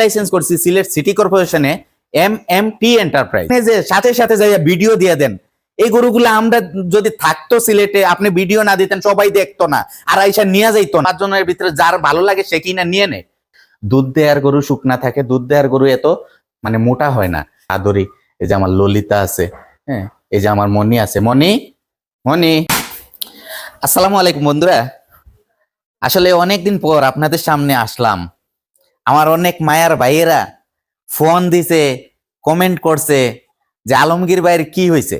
Licence করছি Sylhet city কর্পোরেশনে M M T enterprise যে সাথে সাথে যাই ভিডিও দিয়ে দেন। এই গরুগুলো আমরা যদি থাকতো সিলেটে আপনি ভিডিও না দিতেন, সবাই দেখতো না, আর আইসা নিয়ে যাইতো না। পাঁচজনের ভিতরে যার ভালো লাগে সে কিনা নিয়ে নেয়। দুধ দেয়ার গরু শুকনা থাকে, দুধ দেওয়ার গরু এত মানে মোটা হয় না। আদরি, এই যে আমার ললিতা আছে হ্যাঁ এই যে আমার মনি আছে। মনি মনি। আসসালামু আলাইকুম বন্ধুরা। আসলে অনেকদিন পর আপনাদের সামনে আসলাম। আমার অনেক মায়ার ভাইয়েরা ফোন দিছে কমেন্ট করছে যে আলমগীর ভাইয়ের কি হয়েছে?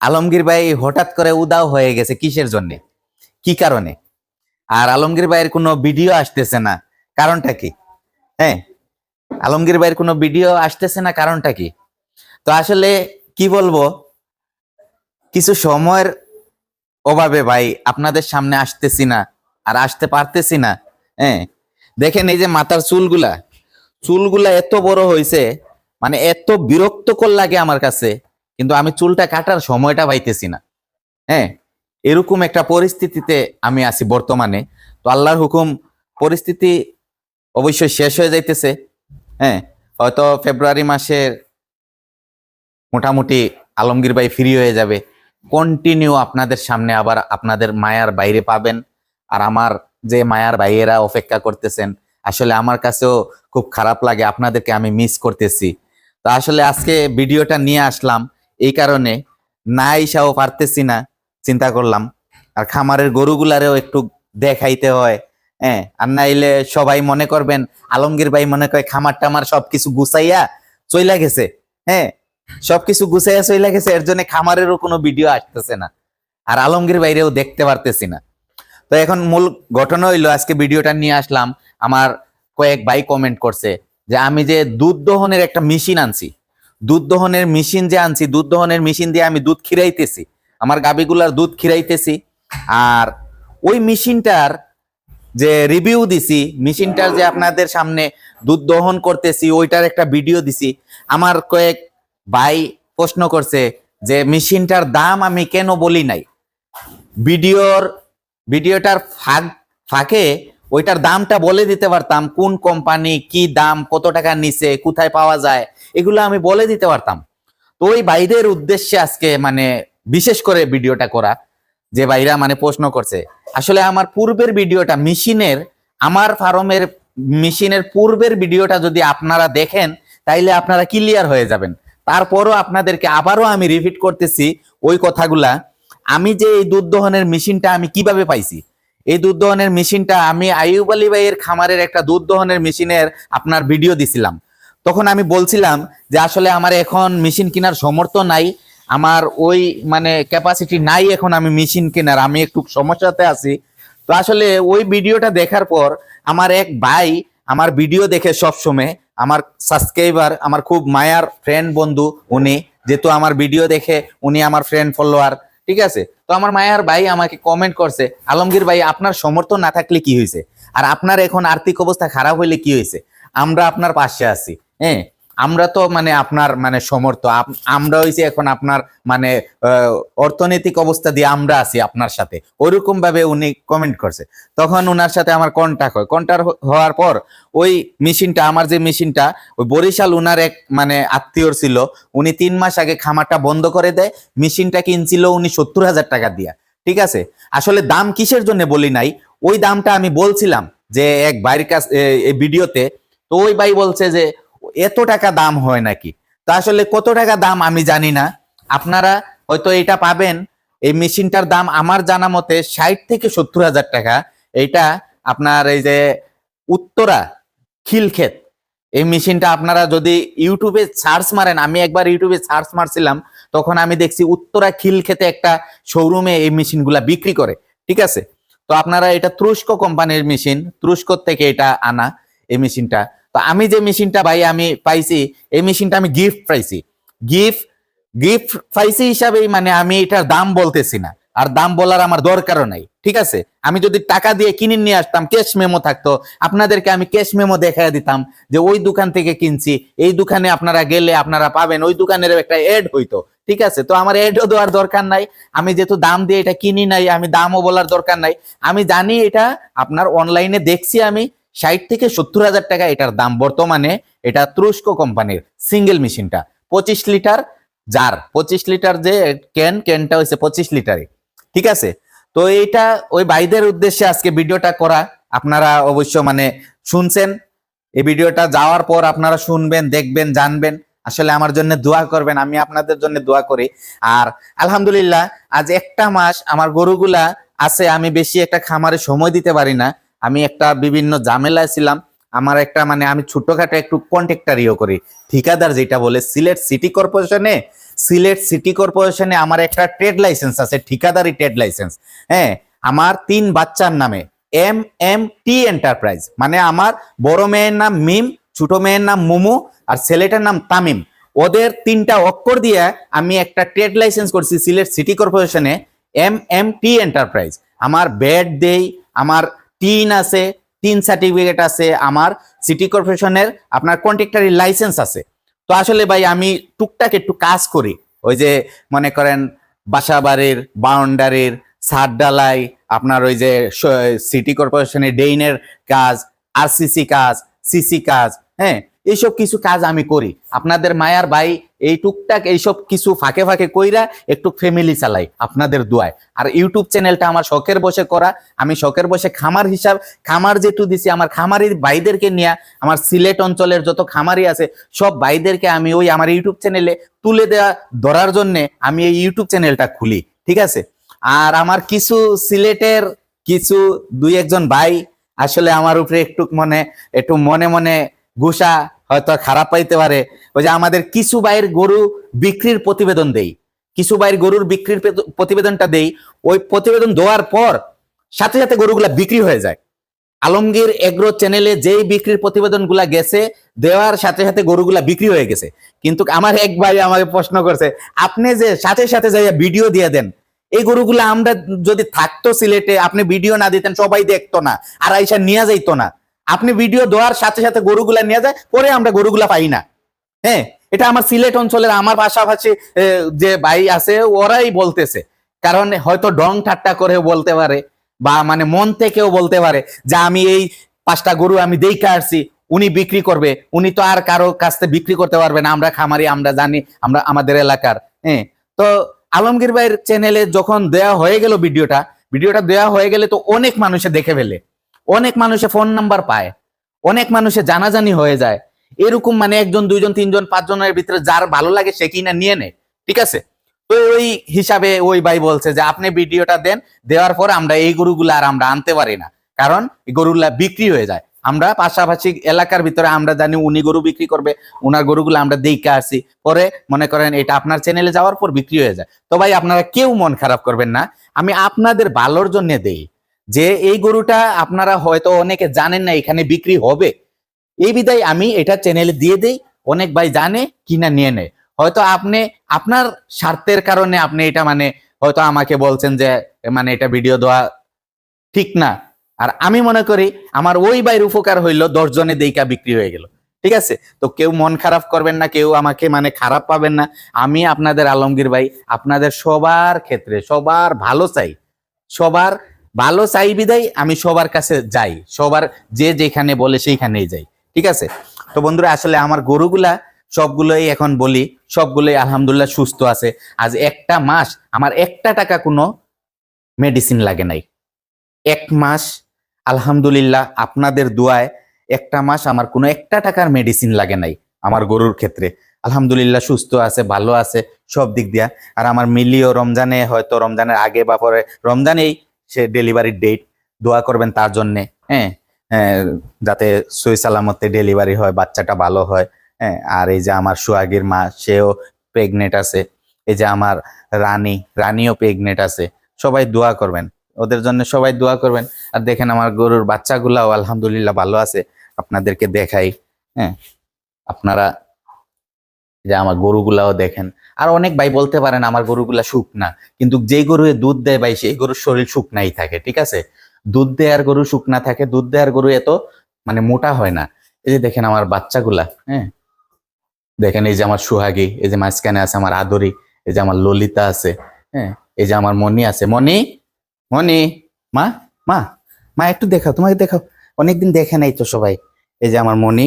আলমগীর ভাই হঠাৎ করে উদাও হয়ে গেছে কিসের জন্যে? কি কারণে? আর আলমগীর ভাইয়ের কোনো ভিডিও আসতেছে না, কারণটা কি? হ্যাঁ আলমগীর ভাইয়ের কোনো ভিডিও আসতেছে না, কারণটা কি? তো আসলে কি বলব, কিছু সময়ের অভাবে ভাই আপনাদের সামনে আসতেছি না আর আসতে পারতেছি না হ্যাঁ দেখেন এই যে মাথার চুলগুলা। চুলগুলা এত বড় হয়েছে মানে এত বিরক্তকর লাগে আমার কাছে, কিন্তু আমি চুলটা কাটার সময়টা পাইতেছি না। হ্যাঁ এরকম একটা পরিস্থিতিতে আমি আছি বর্তমানে। তো আল্লাহর হুকুম, পরিস্থিতি অবশ্যই শেষ হয়ে যাইতেছে। হ্যাঁ হয়তো ফেব্রুয়ারি মাসের মোটামুটি আলমগীর ভাই ফ্রি হয়ে যাবে। কন্টিনিউ আপনাদের সামনে আবার আপনাদের মায়ার বাইরে পাবেন। আর আমার যে মায়ার ভাইয়েরা অপেক্ষা করতেছেন, আসলে আমার কাছেও খুব খারাপ লাগে, আপনাদেরকে আমি মিস করতেছি। তো আসলে আজকে ভিডিওটা নিয়ে আসলাম এই কারণে, না ইসাও পারতেছি না, চিন্তা করলাম। আর খামারের গরুগুলারেও একটু দেখাইতে হয় হ্যাঁ? আর নাইলে সবাই মনে করবেন, আলমগীর ভাই মনে করে খামার টামার সবকিছু গুছাইয়া চইলা গেছে হ্যাঁ? সবকিছু গুছাইয়া চইলা গেছে, এর জন্য খামারেরও কোনো ভিডিও আসতেছে না। আর আলমগীর বাইরেও দেখতে পারতেছি না। তো এখন মূল ঘটনা হইল, আজকে ভিডিওটা নিয়ে আসলাম, আমার কয়েক ভাই কমেন্ট করছে যে আমি যে দুধ দহনের একটা মেশিন আনছি, দুধ দহনের মেশিন যে আনছি, দুধ দহনের মেশিন দিয়ে আমি দুধ খিরাইতেছি, আমার গাবিগুলার দুধ খিরাইতেছি, আর ওই মেশিনটার যে রিভিউ দিছি মেশিনটার যে আপনাদের সামনে দুধ দহন করতেছি, ওইটার একটা ভিডিও দিছি, আমার কয়েক ভাই প্রশ্ন করছে যে মেশিনটার দাম আমি কেন বলি নাই? ভিডিওর ভিডিওটার ফাঁক, ফাঁকে ওইটার দামটা বলে দিতে পারতাম, কোন কোম্পানি কি দাম, কত টাকা নিচে কোথায় পাওয়া যায়, এগুলো আমি বলে দিতে পারতাম। তো ওই বাইরের উদ্দেশ্যে আজকে মানে বিশেষ করে ভিডিওটা করা, যে বাইরা মানে প্রশ্ন করছে, আসলে আমার পূর্বের ভিডিওটা, মেশিনের, আমার ফার্মের মেশিনের পূর্বের ভিডিওটা যদি আপনারা দেখেন, তাইলে আপনারা ক্লিয়ার হয়ে যাবেন। তারপরও আপনাদেরকে আবারও আমি রিপিট করতেছি ওই কথাগুলা। আমি যে এই দুধ দহনের মেশিনটা আমি কীভাবে পাইছি? এই দুধ দহনের মেশিনটা আমি আইয়ুব আলী ভাইয়ের খামারের একটা দুধ দহনের মেশিনের আপনার ভিডিও দিছিলাম। তখন আমি বলছিলাম যে আসলে আমার এখন মেশিন কেনার সমর্থ নাই, আমার ওই মানে ক্যাপাসিটি নাই এখন আমি মেশিন কেনার, আমি একটু সমস্যাতে আছি। তো আসলে ওই ভিডিওটা দেখার পর আমার এক ভাই আমার ভিডিও দেখে সব সময় আমার সাবস্ক্রাইবার আমার খুব মায়ার ফ্রেন্ড বন্ধু উনি, যেহেতু আমার ভিডিও দেখে উনি আমার ফ্রেন্ড ফলোয়ার ঠিক আছে? তো আমার মায়ার ভাই আমাকে কমেন্ট করছে, আলমগীর ভাই, আপনার সমর্থন না থাকলে কি হয়েছে? আর আপনার এখন আর্থিক অবস্থা খারাপ হইলে কি হয়েছে? আমরা আপনার পাশে আছি। হ্যাঁ? আমরা তো মানে আপনার মানে সমর্থ। আমরা হইছি এখন আপনার মানে অর্থনৈতিক অবস্থা দিয়ে আমরা আছি আপনার সাথে। ওইরকম ভাবে উনি কমেন্ট করছে। তখন ওনার সাথে আমার কন্টাক্ট হয়। কন্টাক্ট হওয়ার পর ওই মেশিনটা আমার যে মেশিনটা ওই বরিশাল উনার এক মানে আত্মীয়র ছিল। উনি তিন মাস আগে খামারটা বন্ধ করে দেয়। মেশিনটা কিনছিল উনি সত্তর হাজার টাকা দিয়া। ঠিক আছে? আসলে দাম কিসের জন্য বলি নাই। ওই দামটা আমি বলছিলাম যে এক বাইরের কাছ ভিডিওতে। তো ওই ভাই বলছে যে এত টাকা দাম হয় নাকি? তা আসলে কত টাকা দাম আমি জানি না। আপনারা হয়তো এটা পাবেন। এই মেশিনটার দাম আমার জানা মতে ষাট থেকে সত্তর হাজার টাকা। এইটা আপনার এই যে উত্তরা খিলক্ষেত। এই মেশিনটা আপনারা যদি ইউটিউবে সার্চ মারেন, আমি একবার ইউটিউবে সার্চ মারছিলাম, তখন আমি দেখছি উত্তরা খিলক্ষেতে একটা শোরুমে এই মেশিনগুলা বিক্রি করে। ঠিক আছে? তো আপনারা এটা তুরস্ক কোম্পানির মেশিন, তুরস্ক থেকে এটা আনা এই মেশিনটা। তো আমি যে মেশিনটা ভাই আমি পাইছি, এই মেশিনটা আমি গিফট পাইছি। গিফট গিফট পাইছি হিসাবেই মানে আমি এটার দাম বলতেছি না। আর দাম বলার আমার দরকারও নাই, ঠিক আছে? আমি যদি টাকা দিয়ে কিনে নিয়ে আসতাম ক্যাশ মেমো থাকতো, আপনাদেরকে আমি ক্যাশ মেমো দেখাই দিতাম যে ওই দোকান থেকে কিনছি, এই দোকানে আপনারা গেলে আপনারা পাবেন, ওই দোকানের একটা এড হইতো, ঠিক আছে? তো আমার এডও দেওয়ার দরকার নাই, আমি যেহেতু দাম দিয়ে এটা কিনি নাই, আমি দামও বলার দরকার নাই। আমি জানি এটা আপনার অনলাইনে দেখছি আমি ষাট থেকে সত্তর হাজার টাকা এটার দাম বর্তমানে এটা তুরস্ক কোম্পানির সিঙ্গেল মেশিনটা। পঁচিশ লিটার জার, পঁচিশ লিটার যে ক্যান, ক্যানটা হয়েছে পঁচিশ লিটারে ঠিক আছে? তো এইটা ওই ভাইদের উদ্দেশ্যে আজকে ভিডিওটা করা। আপনারা অবশ্য মানে শুনছেন, এই ভিডিওটা যাওয়ার পর আপনারা শুনবেন, দেখবেন, জানবেন। আসলে আমার জন্য দোয়া করবেন, আমি আপনাদের জন্য দোয়া করি। আর আলহামদুলিল্লাহ, আজ একটা মাস আমার গরুগুলা আছে, আমি বেশি একটা খামারে সময় দিতে পারি না। আমি একটা বিভিন্ন ঝামেলায় ছিলাম। আমার একটা মানে আমি ছোটখাটো একটু কন্ট্রাক্টারিও করি। ঠিকাদার যেটা বলে, সিলেট সিটি কর্পোরেশনে, সিলেট সিটি কর্পোরেশনে আমার একটা ট্রেড লাইসেন্স আছে, ঠিকাদারি ট্রেড লাইসেন্স হ্যাঁ আমার তিন বাচ্চার নামে এম এম টি এন্টারপ্রাইজ মানে আমার বড় মেয়ের নাম মিম, ছোট মেয়ের নাম মুমু, আর ছেলেটার নাম তামিম। ওদের তিনটা অক্ষর দিয়ে আমি একটা ট্রেড লাইসেন্স করছি সিলেট সিটি কর্পোরেশনে এম এম টি এন্টারপ্রাইজ আমার বেড দেই, আমার টিন আছে, তিন সার্টিফিকেট আছে আমার সিটি কর্পোরেশনের আপনার কন্ট্রাক্টারি লাইসেন্স আছে। তো আসলে ভাই, আমি টুকটাক একটু কাজ করি। ওই যে মনে করেন বাসাবাড়ির, বাউন্ডারির ছাদ ডালাই আপনার ওই যে সিটি কর্পোরেশনের ডেইনের কাজ আরসিসি কাজ সিসি কাজ হ্যাঁ? এইসব কিছু কাজ আমি করি। আপনাদের মায়ার ভাই এই টুকটাক এইসব কিছু ফাঁকে ফাঁকে কইরা একটু ফ্যামিলি চালাই আপনাদের দোয়ায়। আর ইউটিউব চ্যানেলটা আমার শখের বসে করা। আমি শখের বসে খামার হিসাব, খামার যেটু দিছি, আমার খামারির ভাইদেরকে নিয়ে, আমার সিলেট অঞ্চলের যত খামারি আছে, সব ভাইদেরকে আমি ওই আমার ইউটিউব চ্যানেলে তুলে দেওয়া ধরার জন্য আমি এই ইউটিউব চ্যানেলটা খুলি, ঠিক আছে? আর আমার কিছু সিলেটের কিছু দুই একজন ভাই, আসলে আমার উপরে একটু মনে একটু মনে মনে গুসা হয়তো খারাপ পাইতে পারে। ওই যে আমাদের কিছু বাইরের গরু বিক্রির প্রতিবেদন দেই। কিছু বাইরের গরুর বিক্রির প্রতিবেদনটা দেই। ওই প্রতিবেদন দেওয়ার পর সাথে সাথে গরুগুলা বিক্রি হয়ে যায়। আলমগীর এগ্রো চ্যানেলে যেই বিক্রির প্রতিবেদনগুলা গেছে, দেওয়ার সাথে সাথে গরুগুলা বিক্রি হয়ে গেছে। কিন্তু আমার এক ভাই আমাকে প্রশ্ন করছে, আপনি যে সাথে সাথে যাইয়া ভিডিও দিয়ে দেন, এই গরুগুলো আমরা যদি থাকতো সিলেটে, আপনি ভিডিও না দিতেন, সবাই দেখতো না, আর আইসা নিয়ে যাইতো না। আপনি ভিডিও দেওয়ার সাথে সাথে গরুগুলা নিয়ে যায়, পরে আমরা গরুগুলা পাই না। হ্যাঁ এটা আমার সিলেট অঞ্চলের, আমার পাশাপাশি যে ভাই আছে, ওরাই বলতেছে। কারণ হয়তো ডং ঠাট্টা করে বলতে পারে, বা মানে মন থেকেও বলতে পারে যে আমি এই পাঁচটা গরু আমি দেখে আসছি, উনি বিক্রি করবে। উনি তো আর কারও কাছ থেকে বিক্রি করতে পারবে না, আমরা খামারি, আমরা জানি, আমরা আমাদের এলাকার। হ্যাঁ তো আলমগীর ভাইয়ের চ্যানেলে যখন দেয়া হয়ে গেল ভিডিওটা ভিডিওটা দেয়া হয়ে গেলে তো অনেক মানুষে দেখে ফেলে। অনেক মানুষে ফোন নাম্বার পায়, অনেক মানুষে জানাজানি হয়ে যায়। এরকম মানে একজন, দুইজন, তিনজন, পাঁচজনের ভিতরে যার ভালো লাগে সে কিনা নিয়ে নেয়, ঠিক আছে? তো ওই হিসাবে ওই ভাই বলছে যে, আপনি ভিডিওটা দেন, দেওয়ার পর আমরা এই গরুগুলো আর আমরা আনতে পারি না। কারণ গরুগুলা বিক্রি হয়ে যায়। আমরা পাশাপাশি এলাকার ভিতরে আমরা জানি উনি গরু বিক্রি করবে, উনার গরুগুলো আমরা দেখে আসি। পরে মনে করেন এটা আপনার চ্যানেলে যাওয়ার পর বিক্রি হয়ে যায়। তো ভাই, আপনারা কেউ মন খারাপ করবেন না। আমি আপনাদের ভালোর জন্য দেই। যে এই গরুটা আপনারা হয়তো অনেকে জানেন না, এখানে বিক্রি হবে। এই বিদায় আমি এটা চ্যানেলে দিয়ে দেই, অনেক ভাই জানে, কিনা নিয়ে নেয়। হয়তো আপনি, আপনার স্বার্থের কারণে আপনি এটা মানে হয়তো আমাকে বলছেন যে মানে এটা ভিডিও দেওয়া ঠিক না। আর আমি মনে করি, আমার ওই বাইর উপকার হইল দশ জনে দেইকা বিক্রি হয়ে গেল। ঠিক আছে? তো কেউ মন খারাপ করবেন না, কেউ আমাকে মানে খারাপ পাবেন না। আমি আপনাদের আলমগীর ভাই, আপনাদের সবার ক্ষেত্রে, সবার ভালো চাই। সবার ভালো চাই বিদায়, আমি সবার কাছে যাই। সবার যে যেখানে বলে সেইখানেই যাই। ঠিক আছে? তো বন্ধুরা, আসলে আমার গরুগুলা সবগুলোই এখন বলি, সবগুলোই আলহামদুলিল্লাহ সুস্থ আছে। আজ একটা মাস আমার একটা টাকা কোনো মেডিসিন লাগে নাই। এক মাস, আলহামদুলিল্লাহ আপনাদের দোয়ায় একটা মাস আমার কোনো একটা টাকার মেডিসিন লাগে নাই আমার গরুর ক্ষেত্রে। আলহামদুলিল্লাহ সুস্থ আছে, ভালো আছে, সব দিক দিয়া। আর আমার মিলিও রমজানে হয়তো রমজানের আগে বা পরে, রমজানেই সে ডেলিভারির ডেট দোয়া করবেন তার জন্যে হ্যাঁ? হ্যাঁ, যাতে সই সালামতে ডেলিভারি হয় বাচ্চাটা ভালো হয় হ্যাঁ? আর এই যে আমার সোহাগীর মা সেও প্রেগনেন্ট আছে। এই যে আমার রানী রানীও প্রেগনেন্ট আছে। সবাই দোয়া করবেন। ওদের জন্য সবাই দোয়া করবেন। আর দেখেন আমার গরুর বাচ্চাগুলাও আলহামদুলিল্লাহ ভালো আছে। আপনাদেরকে দেখাই হ্যাঁ? আপনারা যে আমার গরুগুলাও দেখেন। আর অনেক ভাই বলতে পারেন, আমার গরুগুলা শুকনা কিন্তু যেই গরু দুধ দেয় ভাই, সেই গরুর শরীর শুকনাই থাকে, ঠিক আছে? দুধ দেওয়ার গরু শুকনা থাকে, দুধ দেওয়ার গরু এত মানে মোটা হয় না। এই যে দেখেন আমার বাচ্চাগুলা হ্যাঁ? দেখেন এই যে আমার সুহাগী, এই যে মাঝখানে আছে আমার আদরি, এই যে আমার ললিতা আছে হ্যাঁ? এই যে আমার মনি আছে। মনি মনি মা? মা? মা, একটু দেখাও, তোমাকে দেখাও। অনেকদিন দেখে নাই তো সবাই। এই যে আমার মনি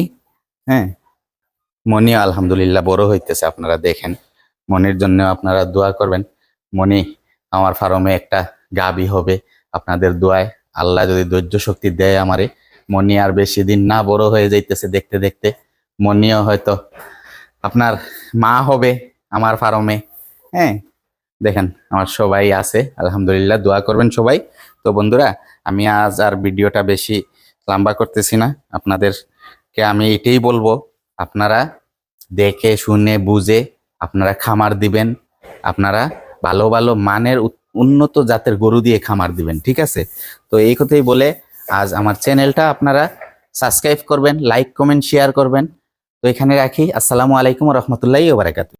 হ্যাঁ? মনি আলহামদুলিল্লাহ বড় হইতেছে, আপনারা দেখেন। মনির জন্য আপনারা দোয়া করবেন। মনি আমার ফার্মে একটা গাবি হবে। আপনাদের দোয়ায় আল্লাহ যদি ধৈর্য শক্তি দেয় আমারে। মনি আর বেশি দিন না বড় হয়ে যাইতেছে দেখতে দেখতে। মনিও হয়তো আপনার মা হবে আমার ফার্মে। হ্যাঁ দেখেন আমার সবাই আছে। আলহামদুলিল্লাহ, দোয়া করবেন সবাই। তো বন্ধুরা, আমি আজ আর ভিডিওটা বেশি লম্বা করতেছি না। আপনাদেরকে আমি এটাই বলব আপনারা দেখে, শুনে, বুঝে আপনারা খামার দিবেন। আপনারা ভালো ভালো মানের উন্নত জাতের গরু দিয়ে খামার দিবেন, ঠিক আছে? তো এই কথাই বলে আজ আমার চ্যানেলটা আপনারা সাবস্ক্রাইব করবেন, লাইক, কমেন্ট, শেয়ার করবেন। তো এখানে রাখি। আসসালামু আলাইকুম রহমতুল্লাহ বারাকাতু